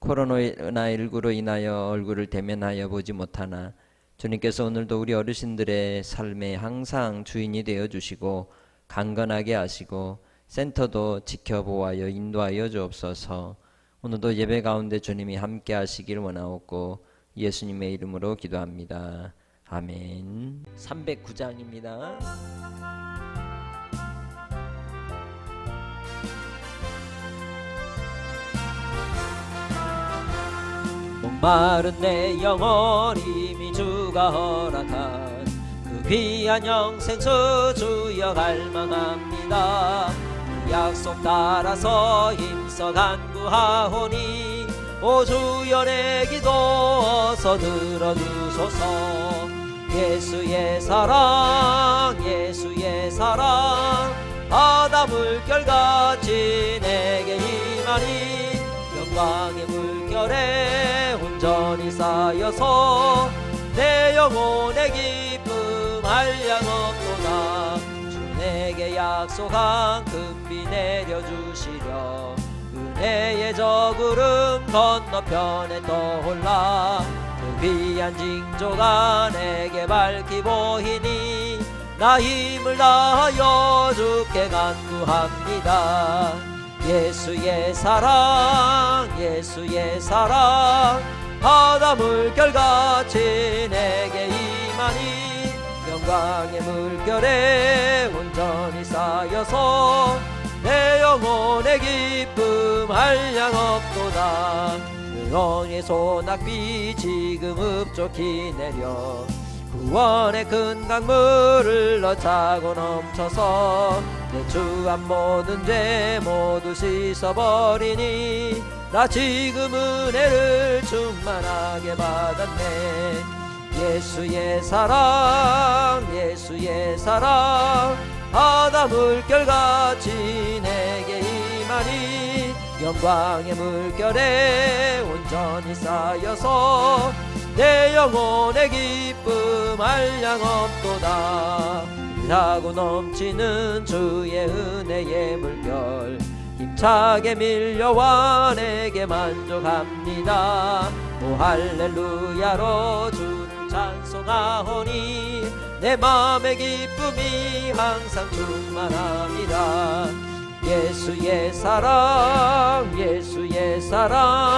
코로나19로 인하여 얼굴을 대면하여 보지 못하나 주님께서 오늘도 우리 어르신들의 삶에 항상 주인이 되어 주시고 강건하게 하시고 센터도 지켜보아여 인도하여 주옵소서. 오늘도 예배 가운데 주님이 함께 하시길 원하옵고 예수님의 이름으로 기도합니다. 아멘. 309장입니다. 마른 내 영혼 이미 주가 허락한 그 귀한 영생수 주여 갈망합니다. 그 약속 따라서 힘써 간구하오니 오 주여 내 기도 어서 들어주소서. 예수의 사랑 예수의 사랑 바다 물결같이 내게 임하니 영광의 물결에 온전히 쌓여서 내 영혼의 기쁨 한량없도다. 주 내게 약속한 금비 내려주시려 은혜의 저 구름 건너편에 떠올라 그 귀한 징조가 내게 밝히 보이니 나 힘을 다하여 주께 간구합니다. 예수의 사랑 예수의 사랑 바다 물결같이 내게 임하니 영광의 물결에 온전히 쌓여서 내 영혼의 기쁨 한량 없도다. 영의 소낙비 지금 흡족히 내려 구원의 큰 강물을 넣자고 넘쳐서 내 주한 모든 죄 모두 씻어버리니 나 지금 은혜를 충만하게 받았네. 예수의 사랑 예수의 사랑 바다 물결같이 내게 임하니 영광의 물결에 온전히 쌓여서 내 영혼의 기쁨 한량없도다. 하고 넘치는 주의 은혜의 물결 힘차게 밀려와 내게 만족합니다. 오 할렐루야로 주를 찬송하오니 내 마음의 기쁨이 항상 충만합니다. 예수의 사랑 예수의 사랑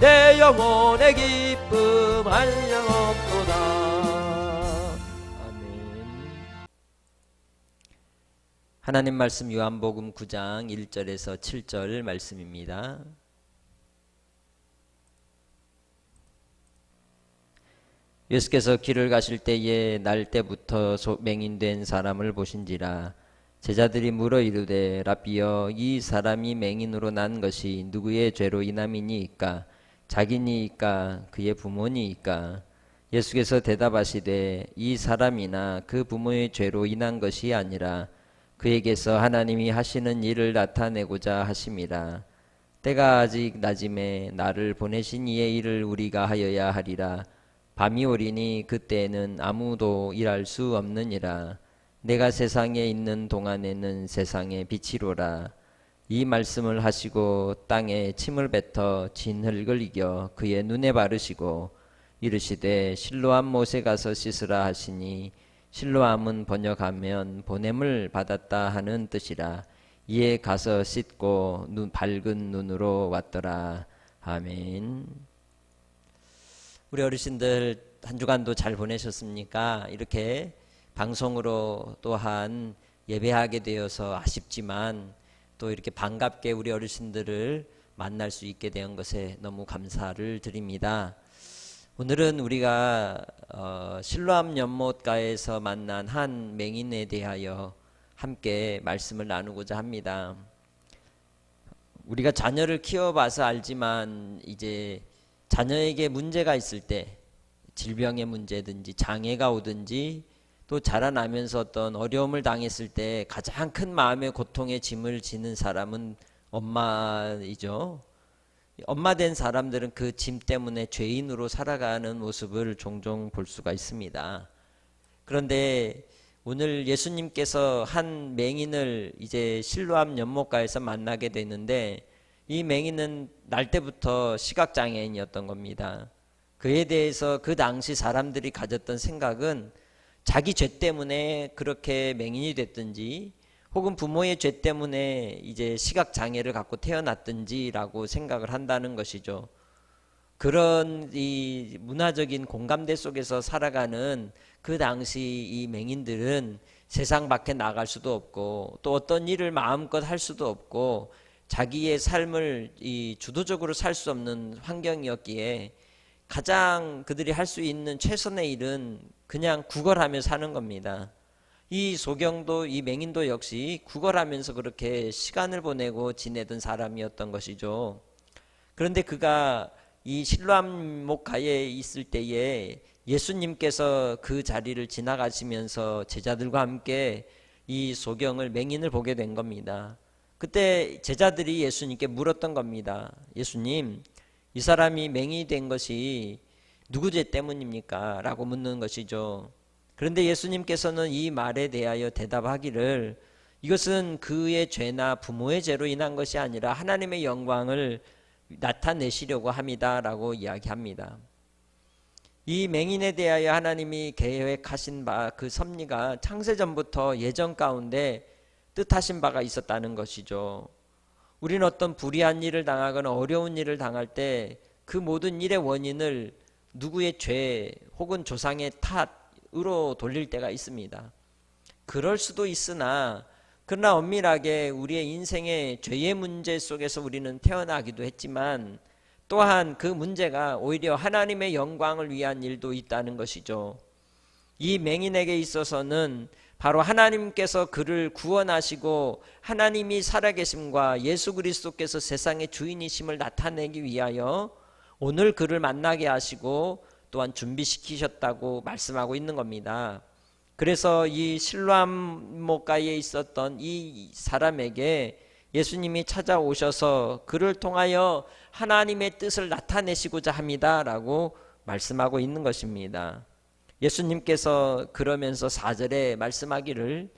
내 영혼의 기쁨 한량없도다. 아멘. 하나님 말씀 요한복음 9장 1절에서 7절 말씀입니다. 예수께서 길을 가실 때에 날 때부터 소- 맹인된 사람을 보신지라 제자들이 물어 이르되 라비여 이 사람이 맹인으로 난 것이 누구의 죄로 인함이니이까 자기니이까 그의 부모니이까 예수께서 대답하시되 이 사람이나 그 부모의 죄로 인한 것이 아니라 그에게서 하나님이 하시는 일을 나타내고자 하심이라. 때가 아직 낮음에 나를 보내신 이의 일을 우리가 하여야 하리라. 밤이 오리니 그때에는 아무도 일할 수 없느니라. 내가 세상에 있는 동안에는 세상의 빛이로라 이 말씀을 하시고 땅에 침을 뱉어 진흙을 이겨 그의 눈에 바르시고 이르시되 실로암 못에 가서 씻으라 하시니 실로암은 번역하면 보냄을 받았다 하는 뜻이라 이에 가서 씻고 눈 밝은 눈으로 왔더라 아멘. 우리 어르신들 한 주간도 잘 보내셨습니까? 이렇게 방송으로 또한 예배하게 되어서 아쉽지만 또 이렇게 반갑게 우리 어르신들을 만날 수 있게 된 것에 너무 감사를 드립니다. 오늘은 우리가 어, 실로암 연못가에서 만난 한 맹인에 대하여 함께 말씀을 나누고자 합니다. 우리가 자녀를 키워봐서 알지만 이제 자녀에게 문제가 있을 때 질병의 문제든지 장애가 오든지 또 자라나면서 어떤 어려움을 당했을 때 가장 큰 마음의 고통의 짐을 지는 사람은 엄마이죠. 엄마 된 사람들은 그 짐 때문에 죄인으로 살아가는 모습을 종종 볼 수가 있습니다. 그런데 오늘 예수님께서 한 맹인을 이제 실로암 연못가에서 만나게 되는데 이 맹인은 날 때부터 시각 장애인이었던 겁니다. 그에 대해서 그 당시 사람들이 가졌던 생각은 자기 죄 때문에 그렇게 맹인이 됐든지 혹은 부모의 죄 때문에 이제 시각 장애를 갖고 태어났든지라고 생각을 한다는 것이죠. 그런 이 문화적인 공감대 속에서 살아가는 그 당시 이 맹인들은 세상 밖에 나갈 수도 없고 또 어떤 일을 마음껏 할 수도 없고 자기의 삶을 이 주도적으로 살 수 없는 환경이었기에 가장 그들이 할 수 있는 최선의 일은 그냥 구걸하며 사는 겁니다. 이 소경도 이 맹인도 역시 구걸하면서 그렇게 시간을 보내고 지내던 사람이었던 것이죠. 그런데 그가 이 실로암 목가에 있을 때에 예수님께서 그 자리를 지나가시면서 제자들과 함께 이 소경을 맹인을 보게 된 겁니다. 그때 제자들이 예수님께 물었던 겁니다. 예수님, 이 사람이 맹인이 된 것이 누구 죄 때문입니까? 라고 묻는 것이죠. 그런데 예수님께서는 이 말에 대하여 대답하기를 이것은 그의 죄나 부모의 죄로 인한 것이 아니라 하나님의 영광을 나타내시려고 합니다 라고 이야기합니다. 이 맹인에 대하여 하나님이 계획하신 바 그 섭리가 창세전부터 예전 가운데 뜻하신 바가 있었다는 것이죠. 우리는 어떤 불의한 일을 당하거나 어려운 일을 당할 때 그 모든 일의 원인을 누구의 죄 혹은 조상의 탓으로 돌릴 때가 있습니다. 그럴 수도 있으나 그러나 엄밀하게 우리의 인생의 죄의 문제 속에서 우리는 태어나기도 했지만 또한 그 문제가 오히려 하나님의 영광을 위한 일도 있다는 것이죠. 이 맹인에게 있어서는 바로 하나님께서 그를 구원하시고 하나님이 살아계심과 예수 그리스도께서 세상의 주인이심을 나타내기 위하여 오늘 그를 만나게 하시고 또한 준비시키셨다고 말씀하고 있는 겁니다. 그래서 이 실로암 목가에 있었던 이 사람에게 예수님이 찾아오셔서 그를 통하여 하나님의 뜻을 나타내시고자 합니다라고 말씀하고 있는 것입니다. 예수님께서 그러면서 4절에 말씀하기를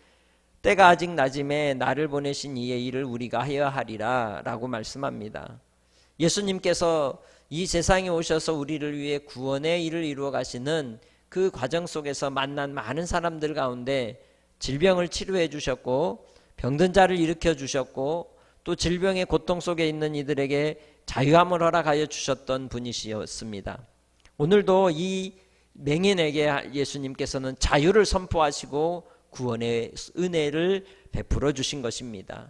때가 아직 낮음에 나를 보내신 이의 일을 우리가 하여야 하리라 라고 말씀합니다. 예수님께서 이 세상에 오셔서 우리를 위해 구원의 일을 이루어 가시는 그 과정 속에서 만난 많은 사람들 가운데 질병을 치료해 주셨고 병든 자를 일으켜 주셨고 또 질병의 고통 속에 있는 이들에게 자유함을 허락하여 주셨던 분이시였습니다. 오늘도 이 맹인에게 예수님께서는 자유를 선포하시고 구원의 은혜를 베풀어 주신 것입니다.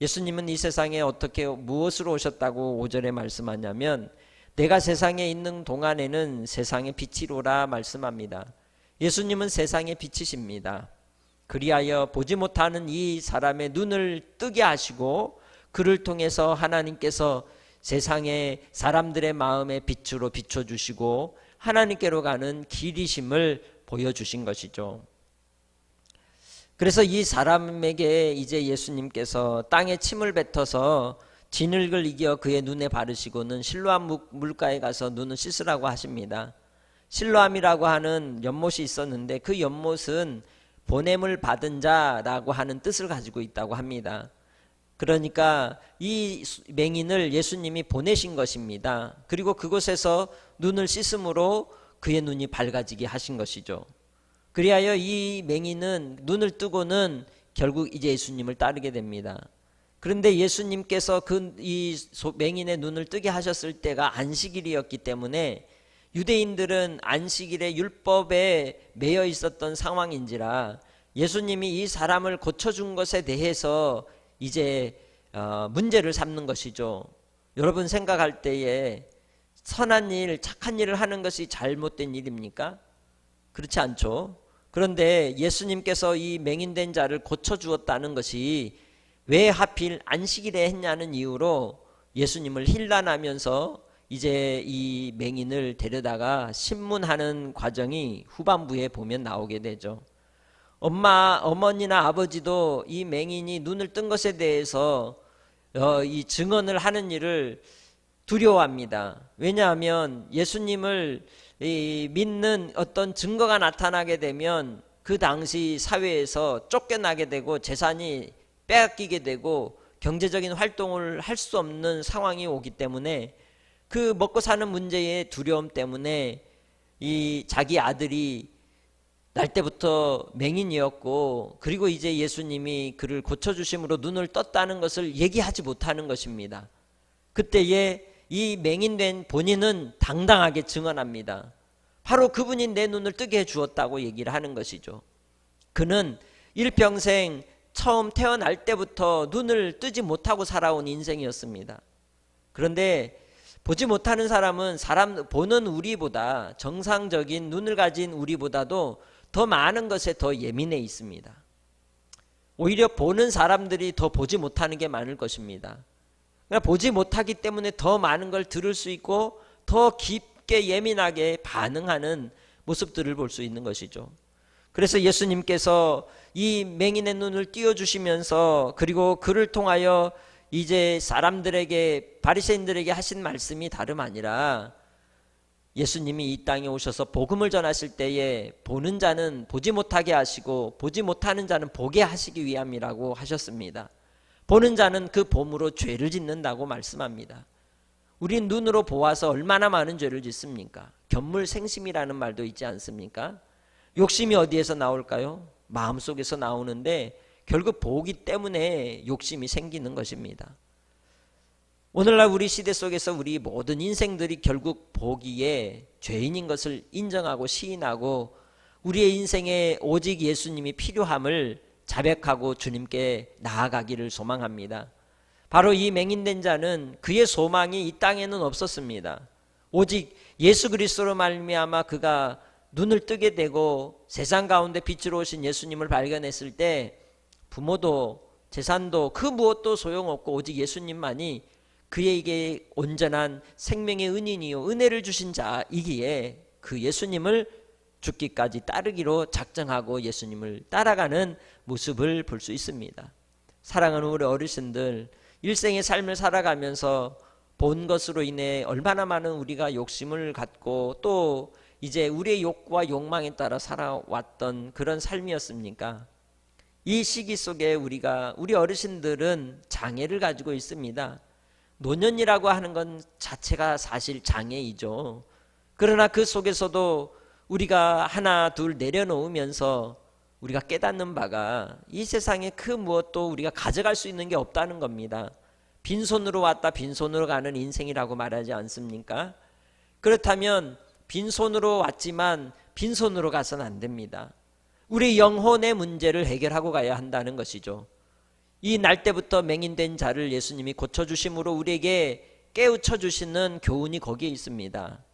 예수님은 이 세상에 어떻게 무엇으로 오셨다고 5절에 말씀하냐면 내가 세상에 있는 동안에는 세상의 빛이로라 말씀합니다. 예수님은 세상의 빛이십니다. 그리하여 보지 못하는 이 사람의 눈을 뜨게 하시고 그를 통해서 하나님께서 세상의 사람들의 마음의 빛으로 비춰주시고 하나님께로 가는 길이심을 보여주신 것이죠. 그래서 이 사람에게 이제 예수님께서 땅에 침을 뱉어서 진흙을 이겨 그의 눈에 바르시고는 실로암 물가에 가서 눈을 씻으라고 하십니다. 실로암이라고 하는 연못이 있었는데 그 연못은 보냄을 받은 자라고 하는 뜻을 가지고 있다고 합니다. 그러니까 이 수- 맹인을 예수님이 보내신 것입니다. 그리고 그곳에서 눈을 씻음으로 그의 눈이 밝아지게 하신 것이죠. 그리하여 이 맹인은 눈을 뜨고는 결국 이제 예수님을 따르게 됩니다. 그런데 예수님께서 그 이 맹인의 눈을 뜨게 하셨을 때가 안식일이었기 때문에 유대인들은 안식일의 율법에 매여 있었던 상황인지라 예수님이 이 사람을 고쳐준 것에 대해서 이제 어, 문제를 삼는 것이죠. 여러분 생각할 때에 선한 일, 착한 일을 하는 것이 잘못된 일입니까? 그렇지 않죠. 그런데 예수님께서 이 맹인된 자를 고쳐 주었다는 것이 왜 하필 안식일에 했냐는 이유로 예수님을 힐난하면서 이제 이 맹인을 데려다가 신문하는 과정이 후반부에 보면 나오게 되죠. 엄마, 어머니나 아버지도 이 맹인이 눈을 뜬 것에 대해서 어, 이 증언을 하는 일을 두려워합니다. 왜냐하면 예수님을 이 믿는 어떤 증거가 나타나게 되면 그 당시 사회에서 쫓겨나게 되고 재산이 빼앗기게 되고 경제적인 활동을 할 수 없는 상황이 오기 때문에 그 먹고 사는 문제의 두려움 때문에 이 자기 아들이 날 때부터 맹인이었고 그리고 이제 예수님이 그를 고쳐 주심으로 눈을 떴다는 것을 얘기하지 못하는 것입니다. 그때에 이 맹인된 본인은 당당하게 증언합니다. 바로 그분이 내 눈을 뜨게 해 주었다고 얘기를 하는 것이죠. 그는 일평생 처음 태어날 때부터 눈을 뜨지 못하고 살아온 인생이었습니다. 그런데 보지 못하는 사람은 사람 보는 우리보다 정상적인 눈을 가진 우리보다도 더 많은 것에 더 예민해 있습니다. 오히려 보는 사람들이 더 보지 못하는 게 많을 것입니다. 그러니까 보지 못하기 때문에 더 많은 걸 들을 수 있고 더 깊게 예민하게 반응하는 모습들을 볼 수 있는 것이죠. 그래서 예수님께서 이 맹인의 눈을 띄워 주시면서 그리고 그를 통하여 이제 사람들에게 바리새인들에게 하신 말씀이 다름 아니라 예수님이 이 땅에 오셔서 복음을 전하실 때에 보는 자는 보지 못하게 하시고 보지 못하는 자는 보게 하시기 위함이라고 하셨습니다. 보는 자는 그 봄으로 죄를 짓는다고 말씀합니다. 우리 눈으로 보아서 얼마나 많은 죄를 짓습니까? 견물생심이라는 말도 있지 않습니까? 욕심이 어디에서 나올까요? 마음속에서 나오는데 결국 보기 때문에 욕심이 생기는 것입니다. 오늘날 우리 시대 속에서 우리 모든 인생들이 결국 보기에 죄인인 것을 인정하고 시인하고 우리의 인생에 오직 예수님이 필요함을 자백하고 주님께 나아가기를 소망합니다. 바로 이 맹인된 자는 그의 소망이 이 땅에는 없었습니다. 오직 예수 그리스도로 말미암아 그가 눈을 뜨게 되고 세상 가운데 빛으로 오신 예수님을 발견했을 때 부모도 재산도 그 무엇도 소용없고 오직 예수님만이 그에게 온전한 생명의 은인이요 은혜를 주신 자이기에 그 예수님을 죽기까지 따르기로 작정하고 예수님을 따라가는 모습을 볼 수 있습니다. 사랑하는 우리 어르신들 일생의 삶을 살아가면서 본 것으로 인해 얼마나 많은 우리가 욕심을 갖고 또 이제 우리의 욕구와 욕망에 따라 살아왔던 그런 삶이었습니까? 이 시기 속에 우리가 우리 어르신들은 장애를 가지고 있습니다. 노년이라고 하는 건 자체가 사실 장애이죠. 그러나 그 속에서도 우리가 하나 둘 내려놓으면서 우리가 깨닫는 바가 이 세상에 그 무엇도 우리가 가져갈 수 있는 게 없다는 겁니다. 빈손으로 왔다 빈손으로 가는 인생이라고 말하지 않습니까? 그렇다면 빈손으로 왔지만 빈손으로 가서는 안 됩니다. 우리 영혼의 문제를 해결하고 가야 한다는 것이죠. 이 날 때부터 맹인된 자를 예수님이 고쳐주심으로 우리에게 깨우쳐 주시는 교훈이 거기에 있습니다.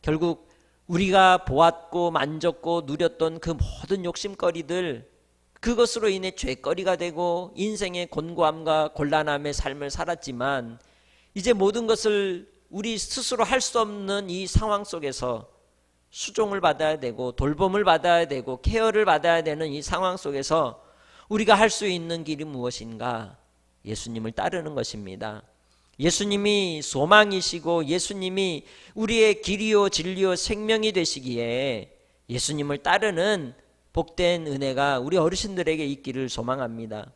결국 우리가 보았고 만졌고 누렸던 그 모든 욕심거리들 그것으로 인해 죄거리가 되고 인생의 곤고함과 곤란함의 삶을 살았지만 이제 모든 것을 우리 스스로 할 수 없는 이 상황 속에서 수종을 받아야 되고 돌봄을 받아야 되고 케어를 받아야 되는 이 상황 속에서 우리가 할 수 있는 길이 무엇인가? 예수님을 따르는 것입니다. 예수님이 소망이시고 예수님이 우리의 길이요 진리요 생명이 되시기에 예수님을 따르는 복된 은혜가 우리 어르신들에게 있기를 소망합니다.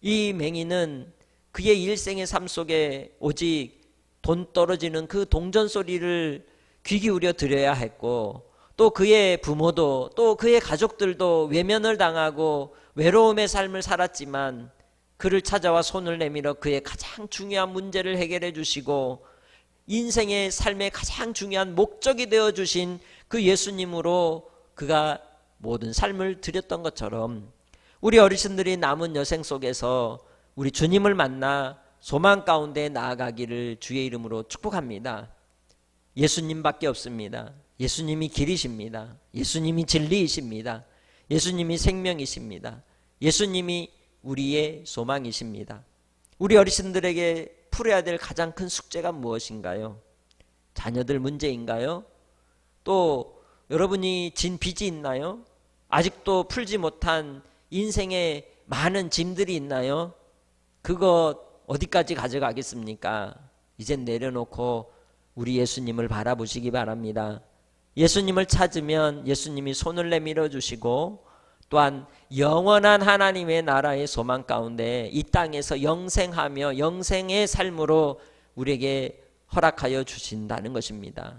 이 맹인은 그의 일생의 삶 속에 오직 돈 떨어지는 그 동전 소리를 귀 기울여 들어야 했고 또 그의 부모도 또 그의 가족들도 외면을 당하고 외로움의 삶을 살았지만 그를 찾아와 손을 내밀어 그의 가장 중요한 문제를 해결해 주시고 인생의 삶의 가장 중요한 목적이 되어 주신 그 예수님으로 그가 모든 삶을 드렸던 것처럼 우리 어르신들이 남은 여생 속에서 우리 주님을 만나 소망 가운데 나아가기를 주의 이름으로 축복합니다. 예수님밖에 없습니다. 예수님이 길이십니다. 예수님이 진리이십니다. 예수님이 생명이십니다. 예수님이 우리의 소망이십니다. 우리 어르신들에게 풀어야 될 가장 큰 숙제가 무엇인가요? 자녀들 문제인가요? 또 여러분이 진 빚이 있나요? 아직도 풀지 못한 인생의 많은 짐들이 있나요? 그거 어디까지 가져가겠습니까? 이젠 내려놓고 우리 예수님을 바라보시기 바랍니다. 예수님을 찾으면 예수님이 손을 내밀어 주시고 또한 영원한 하나님의 나라의 소망 가운데 이 땅에서 영생하며 영생의 삶으로 우리에게 허락하여 주신다는 것입니다.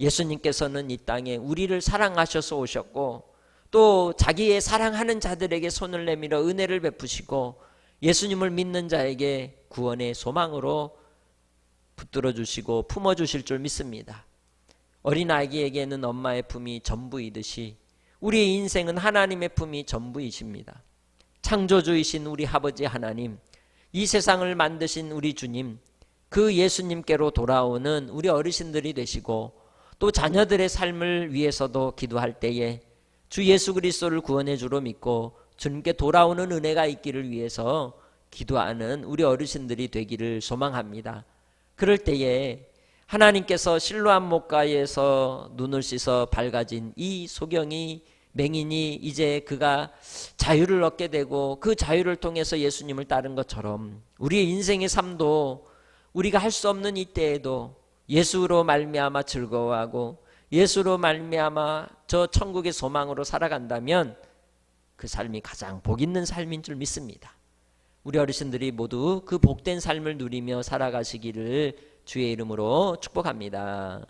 예수님께서는 이 땅에 우리를 사랑하셔서 오셨고 또 자기의 사랑하는 자들에게 손을 내밀어 은혜를 베푸시고 예수님을 믿는 자에게 구원의 소망으로 붙들어 주시고 품어 주실 줄 믿습니다. 어린 아기에게는 엄마의 품이 전부이듯이 우리의 인생은 하나님의 품이 전부이십니다. 창조주이신 우리 아버지 하나님, 이 세상을 만드신 우리 주님, 그 예수님께로 돌아오는 우리 어르신들이 되시고 또 자녀들의 삶을 위해서도 기도할 때에 주 예수 그리스도를 구원해 주로 믿고 주님께 돌아오는 은혜가 있기를 위해서 기도하는 우리 어르신들이 되기를 소망합니다. 그럴 때에 하나님께서 실로암 목가에서 눈을 씻어 밝아진 이 소경이 맹인이 이제 그가 자유를 얻게 되고 그 자유를 통해서 예수님을 따른 것처럼 우리의 인생의 삶도 우리가 할 수 없는 이때에도 예수로 말미암아 즐거워하고 예수로 말미암아 저 천국의 소망으로 살아간다면 그 삶이 가장 복 있는 삶인 줄 믿습니다. 우리 어르신들이 모두 그 복된 삶을 누리며 살아가시기를 주의 이름으로 축복합니다.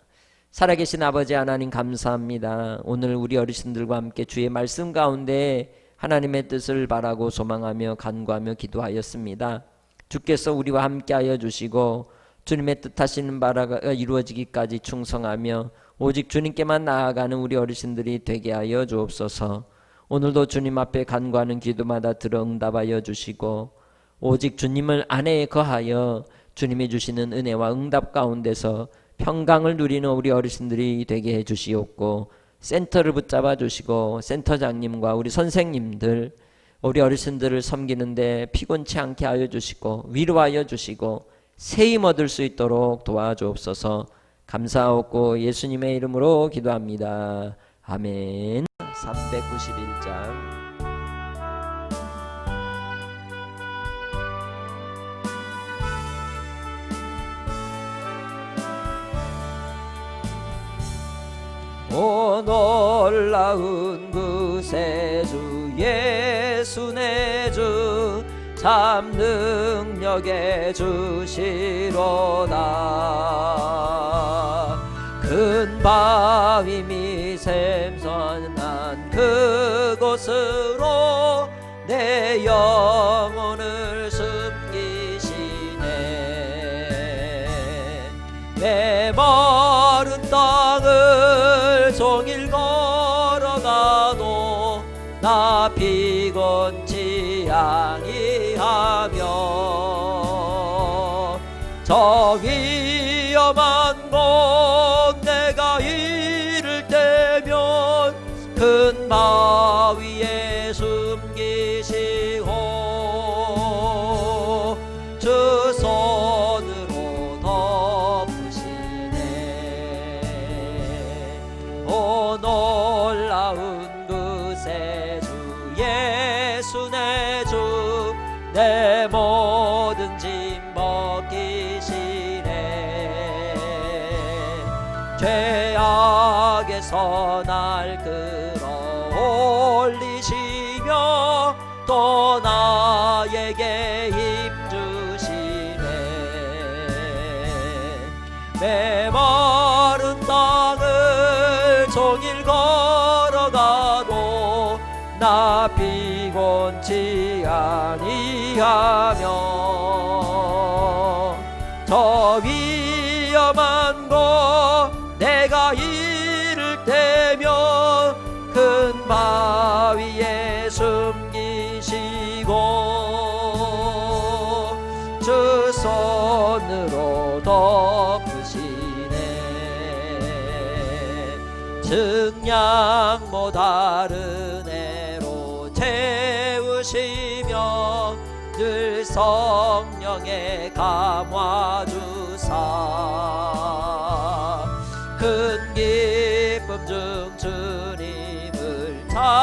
살아계신 아버지 하나님 감사합니다. 오늘 우리 어르신들과 함께 주의 말씀 가운데 하나님의 뜻을 바라고 소망하며 간구하며 기도하였습니다. 주께서 우리와 함께하여 주시고 주님의 뜻하시는 바가 이루어지기까지 충성하며 오직 주님께만 나아가는 우리 어르신들이 되게 하여 주옵소서. 오늘도 주님 앞에 간구하는 기도마다 들어 응답하여 주시고 오직 주님을 안에 거하여 주님이 주시는 은혜와 응답 가운데서 평강을 누리는 우리 어르신들이 되게 해 주시옵고 센터를 붙잡아 주시고 센터장님과 우리 선생님들 우리 어르신들을 섬기는데 피곤치 않게 하여 주시고 위로하여 주시고 세임 얻을 수 있도록 도와주옵소서. 감사하옵고 예수님의 이름으로 기도합니다. 아멘. 391장 오 놀라운 그 세주 예수 내 주 참 능력의 주시로다. 큰 바위 미샘선한 그곳으로 내 영혼을 종일 걸어가도 나 피곤치 아니하며 땅에서 날 끌어올리시며 또 나에게 힘 주시네. 메마른 땅을 종일 걸어가도 나 피곤치 아니하며 저위 바위에 숨기시고 주 손으로 덮으시네. 증량 못 다른 애로 채우시며 늘 성령에 감화 주사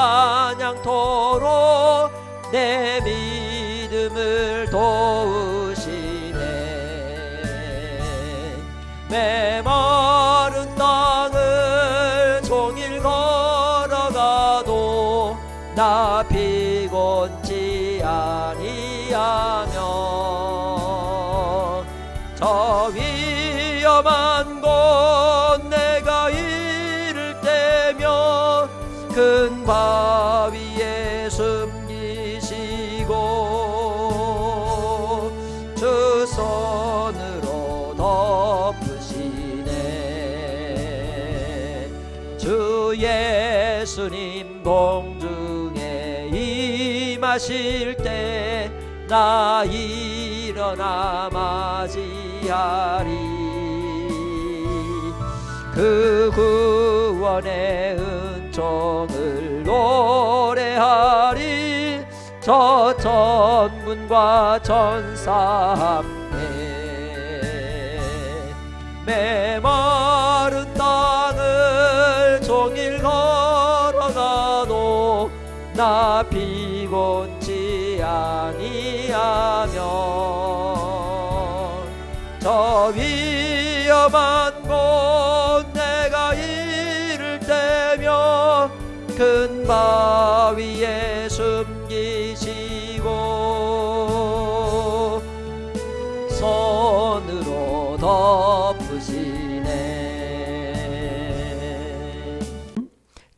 찬양토록 내믿 하실 때 나 일어나 맞이하리. 그 구원의 은총을 노래하리. 저 천군과 천사 함께 메마 나 피곤치 아니하며 저 위험한 곳 내가 이를 때며 큰 바위에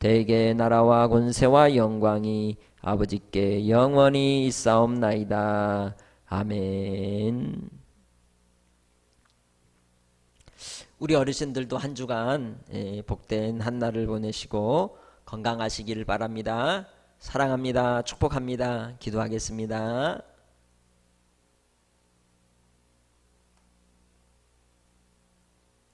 대개 나라와 권세와 영광이 아버지께 영원히 있사옵나이다. 아멘. 우리 어르신들도 한 주간 예, 복된 한 날을 보내시고 건강하시기를 바랍니다. 사랑합니다. 축복합니다. 기도하겠습니다.